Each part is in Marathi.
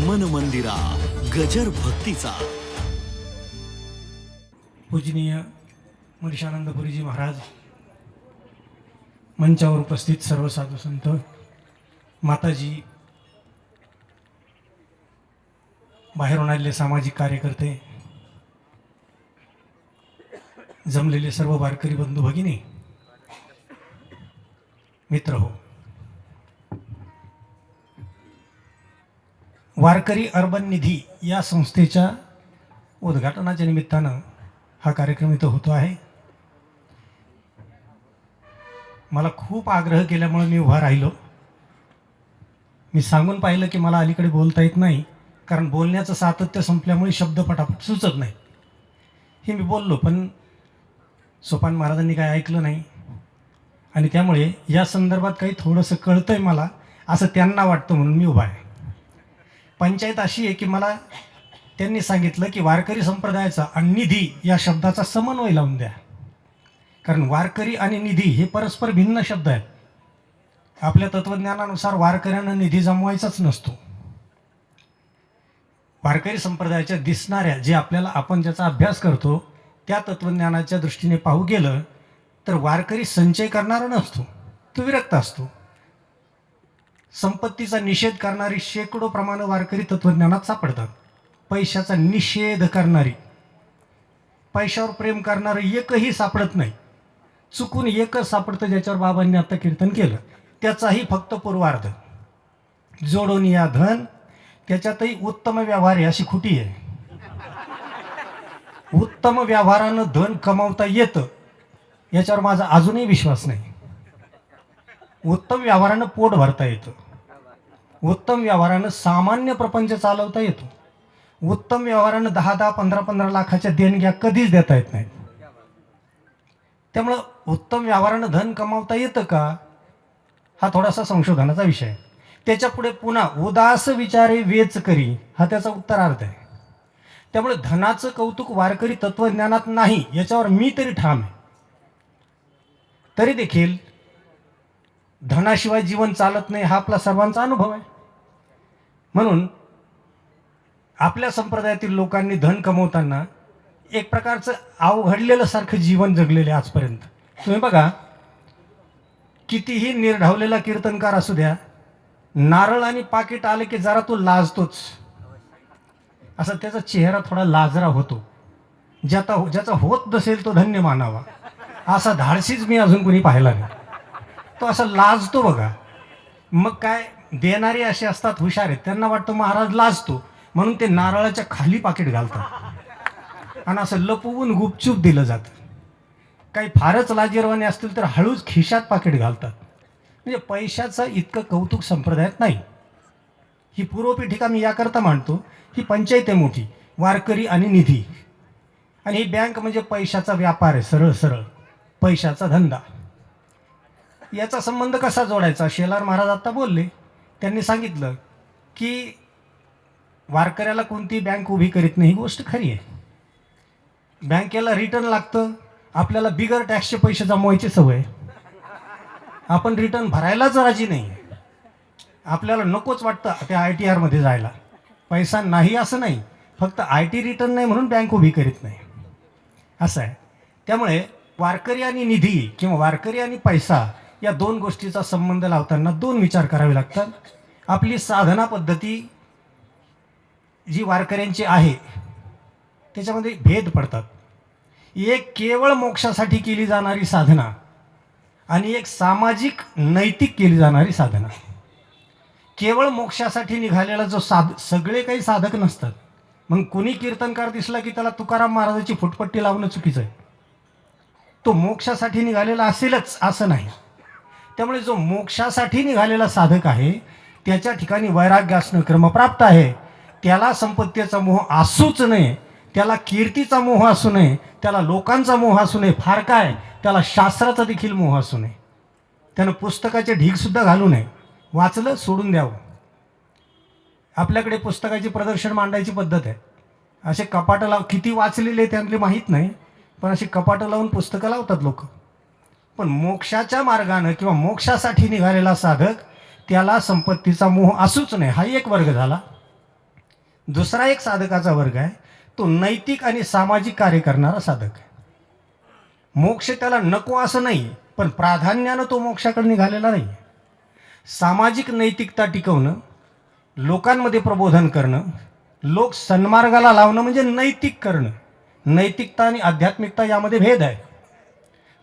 मन मंदिरा गजर भक्तीचा. पूजनीय मनीषानंदपुरीजी महाराज मंचावर उपस्थित सर्व साधू संत माताजी बाहेरून आलेले सामाजिक कार्यकर्ते जमलेले सर्व वारकरी बंधू भगिनी मित्र हो. वारकरी अर्बन निधी या संस्थेच्या उद्घाटनाच्या निमित्तानं हा कार्यक्रम इथं होतो आहे. मला खूप आग्रह केल्यामुळे मी उभा राहिलो. मी सांगून पाहिलं की मला अलीकडे बोलता येत नाही कारण बोलण्याचं सातत्य संपल्यामुळे शब्द पटापट सुचत नाही हे मी बोललो पण सोपान महाराजांनी काय ऐकलं नाही. आणि त्यामुळे या संदर्भात काही थोडंसं कळतंय मला असं त्यांना वाटतं म्हणून मी उभा आहे. पंचायत अशी आहे की मला त्यांनी सांगितलं की वारकरी संप्रदायाचा आणि निधी या शब्दाचा समन्वय लावून द्या. कारण वारकरी आणि निधी हे परस्पर भिन्न शब्द आहेत. आपल्या तत्त्वज्ञानानुसार वारकऱ्यांना निधी जमवायचाच नसतो. वारकरी संप्रदायाच्या दिसणाऱ्या जे आपल्याला आपण ज्याचा अभ्यास करतो त्या तत्त्वज्ञानाच्या दृष्टीने पाहू गेलं तर वारकरी संचय करणारा नसतो. तो विरक्त असतो. संपत्तीचा निषेध करणारी शेकडो प्रमाण वारकरी तत्त्वज्ञानात सापडतात. पैशाचा निषेध करणारी. पैशावर प्रेम करणारं एकही सापडत नाही. चुकून एकच सापडतं ज्याच्यावर बाबांनी आता कीर्तन केलं. त्याचाही फक्त पूर्वार्ध. जोडून या धन त्याच्यातही उत्तम व्यवहार आहे अशी खुटी आहे. उत्तम व्यवहारानं धन कमावता येतं याच्यावर माझा अजूनही विश्वास नाही. उत्तम व्यवहारानं पोट भरता येतं. उत्तम व्यवहारानं सामान्य प्रपंच चालवता येतो. उत्तम व्यवहारानं दहा दहा पंधरा पंधरा लाखाच्या देणग्या कधीच देता येत नाहीत. त्यामुळं उत्तम व्यवहारानं धन कमावता येतं का? हा थोडासा संशोधनाचा विषय. आहे त्याच्यापुढे पुन्हा उदास विचारे वेच करी हा त्याचा उत्तरार्थ आहे. त्यामुळे धनाचं कौतुक वारकरी तत्वज्ञानात नाही याच्यावर मी तरी ठाम आहे. तरी देखील धनाशिवाय जीवन चालत नाही हा आपला सर्वांचा अनुभव आहे. म्हणून आपल्या संप्रदायातील लोकांनी धन कमवताना एक प्रकारचं अवघडलेलं सारखं जीवन जगलेले आजपर्यंत. तुम्ही बघा कितीही निर्ढावलेला कीर्तनकार असू द्या नारळ आणि पाकिट आले की जरा तो लाजतोच. असा त्याचा चेहरा थोडा लाजरा होतो. ज्याचा ज्याचा होत नसेल तो धन्य मानावा. असा धाडसीच मी अजून कोणी पाहिला नाही. तो असा लाजतो बघा. मग काय देणारे असे असतात हुशार आहेत त्यांना वाटतं महाराज लाजतो. म्हणून ते नारळाच्या खाली पाकिट घालतात. आणि असं लपवून गुपचूप दिलं जातं. काही फारच लाजीरवाने असतील तर हळूच खिशात पाकिट घालतात. म्हणजे पैशाचं इतकं कौतुक संप्रदायात नाही. ही पूर्वपीठिका मी याकरता मांडतो? ही पंचायत आहे मोठी वारकरी आणि निधी. आणि ही बँक म्हणजे पैशाचा व्यापार आहे सरळ सरळ. पैशाचा धंदा. याचा संबंध कसा जोडायचा? शेलार महाराज आत्ता बोलले त्यांनी सांगितलं की वारकऱ्याला कोणती बँक उभी करीत नाही ही गोष्ट खरी आहे. बँकेला रिटर्न लागतं आपल्याला बिगर टॅक्सचे पैसे जमवायची सवय आपण रिटर्न भरायलाच राजी नाही. आपल्याला नकोच वाटतं त्या आय टी आरमध्ये जायला. पैसा नाही असं नाही फक्त आय टी रिटर्न नाही म्हणून बँक उभी करीत नाही. असं आहे. त्यामुळे वारकरी आणि निधी किंवा वारकरी आणि पैसा या दोन गोष्टीचा संबंध लावताना दोन विचार करावे लागतात. आपली साधना पद्धती जी वारकऱ्यांची आहे त्याच्यामध्ये भेद पडतात. एक केवळ मोक्षासाठी केली जाणारी साधना आणि एक सामाजिक नैतिक केली जाणारी साधना. केवळ मोक्षासाठी निघालेला जो साध सगळे काही साधक नसतात. मग कुणी कीर्तनकार दिसला की त्याला तुकाराम महाराजाची फुटपट्टी लावणं चुकीचं आहे? तो मोक्षासाठी निघालेला असेलच असं नाही. त्यामुळे जो मोक्षासाठी निघालेला साधक आहे त्याच्या ठिकाणी वैराग्य असणं क्रमप्राप्त आहे. त्याला संपत्तीचा मोह असूच नये त्याला कीर्तीचा मोह असू नये त्याला लोकांचा मोह असू नये फार काय त्याला शास्त्राचा देखील मोह असू नये. त्यानं पुस्तकाचे ढीगसुद्धा घालू नये. वाचलं सोडून द्यावं. आपल्याकडे पुस्तकाची प्रदर्शन मांडायची पद्धत आहे. असे कपाटं लाव किती वाचलेले त्यांनी माहीत नाही पण अशी कपाटं लावून पुस्तकं लावतात लोक. पण मोक्षाच्या मार्गानं किंवा मोक्षासाठी निघालेला साधक त्याला संपत्तीचा मोह असूच नाही. हा एक वर्ग झाला. दुसरा एक साधकाचा वर्ग आहे. तो नैतिक आणि सामाजिक कार्य करणारा साधक आहे. मोक्ष त्याला नको असं नाही पण प्राधान्यानं तो मोक्षाकडे निघालेला नाही. सामाजिक नैतिकता टिकवणं लोकांमध्ये प्रबोधन करणं लोक सन्मार्गाला लावणं म्हणजे नैतिक करणं. नैतिकता आणि आध्यात्मिकता यामध्ये भेद आहे.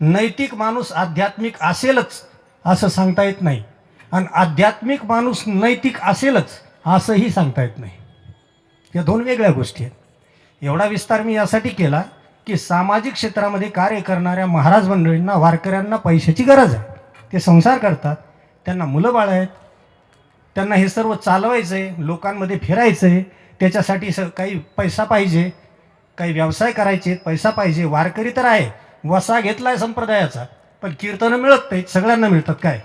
नैतिक माणूस आध्यात्मिक असेलच असं सांगता येत नाही. आणि आध्यात्मिक माणूस नैतिक असेलच असंही सांगता येत नाही. या दोन वेगळ्या गोष्टी आहेत. एवढा विस्तार मी यासाठी केला की सामाजिक क्षेत्रामध्ये कार्य करणाऱ्या महाराज मंडळींना वारकऱ्यांना पैशाची गरज आहे. ते संसार करतात त्यांना मुलं बाळ आहेत त्यांना हे सर्व चालवायचं आहे लोकांमध्ये फिरायचं आहे त्याच्यासाठी स काही पैसा पाहिजे काही व्यवसाय करायचे पैसा पाहिजे वारकरी तर आहे. वसा घेतला आहे संप्रदायाचा पण कीर्तनं मिळत नाहीत सगळ्यांना मिळतात काय?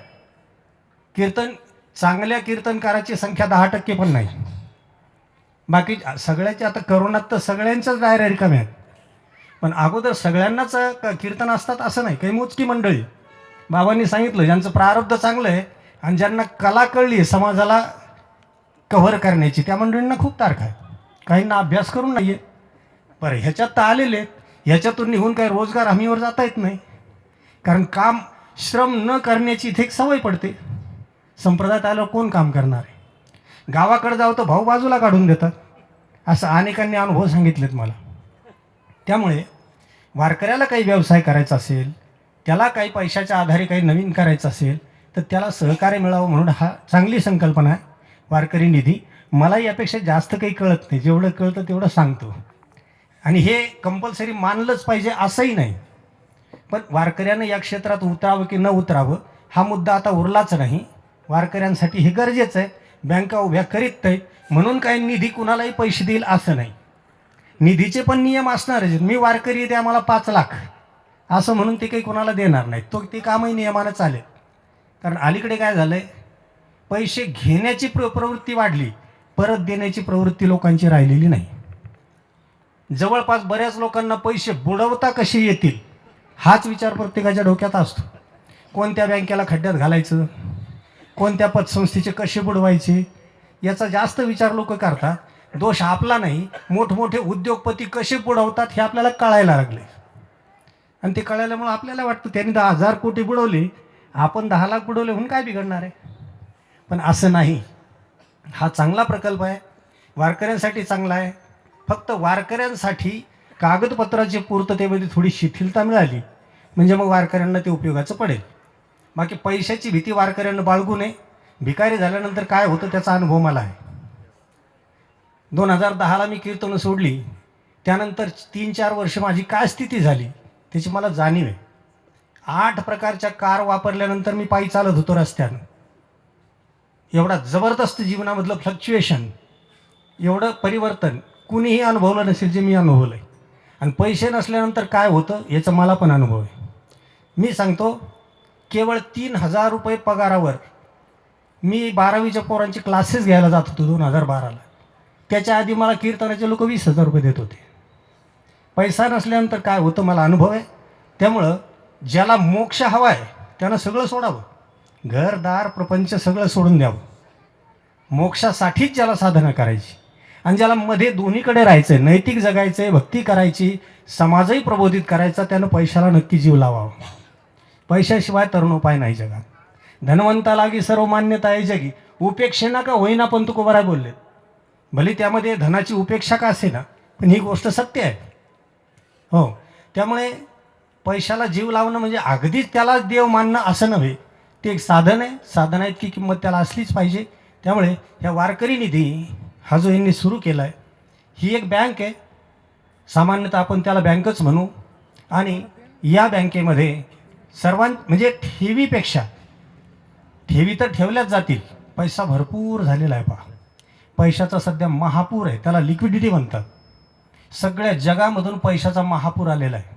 कीर्तन चांगल्या कीर्तनकाराची संख्या दहा टक्के पण नाही. बाकी सगळ्याच्या आता करोनात तर सगळ्यांच्याच डायऱ्या रिकाम्या आहेत. पण अगोदर सगळ्यांनाच क- कीर्तन असतात असं नाही. काही मोजकी मंडळी. बाबांनी सांगितलं ज्यांचं प्रारब्ध चांगलं आहे आणि ज्यांना कला कळली आहे समाजाला कव्हर करण्याची त्या मंडळींना खूप तारखा आहे काहींना अभ्यास करून नाही आहे बरं ह्याच्यात तर आलेले आहेत. ह्याच्यातून निघून काही रोजगार हमीवर जाता येत नाही. कारण काम श्रम न करण्याची इथे एक सवय पडते. संप्रदायात आल्यावर कोण काम करणार आहे? गावाकडे जाऊ तर भाऊ बाजूला काढून देतात. असं अनेकांनी अनुभव सांगितलेत मला. त्यामुळे वारकऱ्याला काही व्यवसाय करायचा असेल त्याला काही पैशाच्या आधारे काही नवीन करायचं असेल तर त्याला सहकार्य मिळावं म्हणून हा चांगली संकल्पना आहे. वारकरी निधी मला यापेक्षा जास्त काही कळत नाही. जेवढं कळतं तेवढं सांगतो. आणि हे कंपल्सरी मानलंच पाहिजे असंही नाही. पण वारकऱ्यानं या क्षेत्रात उतरावं की न उतरावं हा मुद्दा आता उरलाच नाही. वारकऱ्यांसाठी हे गरजेचं आहे. बँका उभ्या करीत नाही म्हणून काही निधी कुणालाही पैसे देईल असं नाही. निधीचे पण नियम असणारच आहेत. मी वारकरी द्या आम्हाला पाच लाख. असं म्हणून ते काही कोणाला देणार नाही तो ते कामही नियमानं चालेल. कारण अलीकडे काय झालं आहे पैसे घेण्याची प्र प्रवृत्ती वाढली. परत देण्याची प्रवृत्ती लोकांची राहिलेली नाही. जवळपास बऱ्याच लोकांना पैसे बुडवता कसे येतील? हाच विचार प्रत्येकाच्या डोक्यात असतो. कोणत्या बँकेला खड्ड्यात घालायचं? कोणत्या पतसंस्थेचे कसे बुडवायचे? याचा जास्त विचार लोक करतात. दोष आपला नाही. मोठमोठे उद्योगपती कसे बुडवतात हे आपल्याला कळायला लागले. आणि ते कळाल्यामुळं आपल्याला वाटतं त्यांनी दहा हजार कोटी बुडवले. आपण दहा लाख बुडवले म्हणून काय बिघडणार आहे? पण असं नाही. हा चांगला प्रकल्प आहे. वारकऱ्यांसाठी चांगला आहे. फक्त वारकऱ्यांसाठी कागदपत्राची पूर्ततेमध्ये थोडी शिथिलता मिळाली. म्हणजे मग वारकऱ्यांना ते उपयोगाचं पडेल. बाकी पैशाची भीती वारकऱ्यांना बाळगू नये. भिकारी झाल्यानंतर काय होतं त्याचा अनुभव मला आहे. दोन हजार दहाला मी कीर्तनं सोडली. त्यानंतर तीन चार वर्ष माझी काय स्थिती झाली त्याची मला जाणीव आहे. आठ प्रकारच्या कार वापरल्यानंतर मी पायी चालत होतो रस्त्यानं. एवढा जबरदस्त जीवनामधलं फ्लक्च्युएशन एवढं परिवर्तन. कुणीही अनुभवलं नसेल जे मी अनुभवलं आहे आणि पैसे नसल्यानंतर काय होतं याचा मला पण अनुभव आहे. मी सांगतो केवळ तीन हजार रुपये पगारावर मी बारावीच्या पोरांचे क्लासेस घ्यायला जात होतो दोन हजार बाराला. त्याच्या आधी मला कीर्तनाचे लोक वीस हजार रुपये देत होते. पैसा नसल्यानंतर काय होतं मला अनुभव आहे. त्यामुळं ज्याला मोक्ष हवा आहे त्यानं सगळं सोडावं. घरदार प्रपंच सगळं सोडून द्यावं. मोक्षासाठीच ज्याला साधना करायची. आणि ज्याला मध्ये दोन्हीकडे राहायचं आहे नैतिक जगायचं आहे भक्ती करायची समाजही प्रबोधित करायचा त्यानं पैशाला नक्की जीव लावावा. पैशाशिवाय तरुण उपाय नाही जगात. धनवंताला की सर्व मान्यता आहे जगी. उपेक्षेना का होईना पण तू बराय बोललेत. भले त्यामध्ये धनाची उपेक्षा का असे ना पण ही गोष्ट सत्य आहे. हो. त्यामुळे पैशाला जीव लावणं म्हणजे अगदीच त्याला देव मानणं असं नव्हे. ते एक साधन आहे. साधन की किंमत त्याला असलीच पाहिजे. त्यामुळे ह्या वारकरी निधी हा जो यांनी सुरू केला आहे ही एक बँक आहे. सामान्यतः आपण त्याला बँकच म्हणू. आणि या बँकेमध्ये सर्वां म्हणजे ठेवीपेक्षा ठेवी तर ठेवल्याच जातील. पैसा भरपूर झालेला आहे पहा. पैशाचा सध्या महापूर आहे. त्याला लिक्विडिटी म्हणतात. सगळ्या जगामधून पैशाचा महापूर आलेला आहे.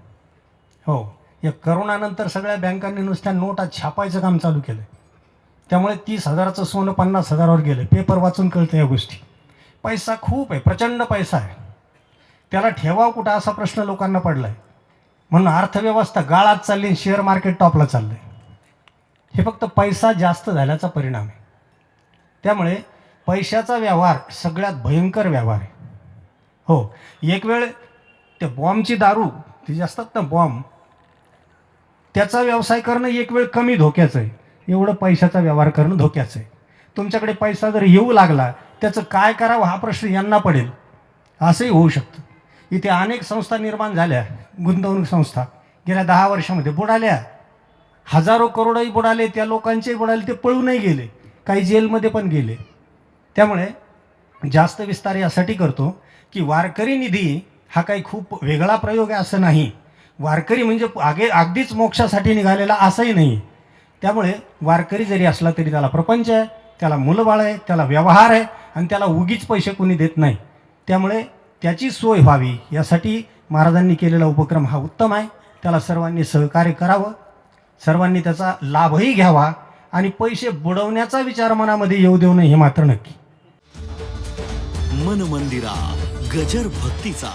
हो या करोनानंतर सगळ्या बँकांनी नुसत्या नोटा छापायचं काम चालू केलं त्यामुळे तीस हजाराचं सोनं पन्नास हजारावर गेलं पेपर वाचून कळतं या गोष्टी. पैसा खूप आहे प्रचंड पैसा आहे. त्याला ठेवाव कुठं असा प्रश्न लोकांना पडला आहे म्हणून अर्थव्यवस्था गाळात चालली आणि शेअर मार्केट टॉपला चाललं आहे हे फक्त पैसा जास्त झाल्याचा परिणाम आहे. त्यामुळे पैशाचा व्यवहार सगळ्यात भयंकर व्यवहार आहे. हो एक वेळ त्या बॉम्बची दारू ती जी असतात ना बॉम्ब त्याचा व्यवसाय करणं एक वेळ कमी धोक्याचं आहे. एवढं पैशाचा व्यवहार करणं धोक्याचं आहे. तुमच्याकडे पैसा जर येऊ लागला त्याचं काय करावं हा प्रश्न यांना पडेल. असंही होऊ शकतं. इथे अनेक संस्था निर्माण झाल्या. गुंतवणूक संस्था. गेल्या दहा वर्षामध्ये बुडाल्या. हजारो करोडही बुडाले त्या लोकांचेही बुडाले ते पळूनही गेले. काही जेलमध्ये पण गेले. त्यामुळे जास्त विस्तार यासाठी करतो की वारकरी निधी हा काही खूप वेगळा प्रयोग आहे असं नाही. वारकरी म्हणजे आगे अगदीच मोक्षासाठी निघालेला असंही नाही. त्यामुळे वारकरी जरी असला तरी त्याला प्रपंच आहे त्याला मुलंबाळ आहे त्याला व्यवहार आहे आणि त्याला उगीच पैसे कोणी देत नाही. त्यामुळे त्याची सोय व्हावी यासाठी महाराजांनी केलेला उपक्रम हा उत्तम आहे. त्याला सर्वांनी सहकार्य करावं. सर्वांनी त्याचा लाभही घ्यावा आणि पैसे बुडवण्याचा विचार मनामध्ये येऊ देऊ नये हे मात्र नक्की. मन मंदिरा गजर भक्तीचा.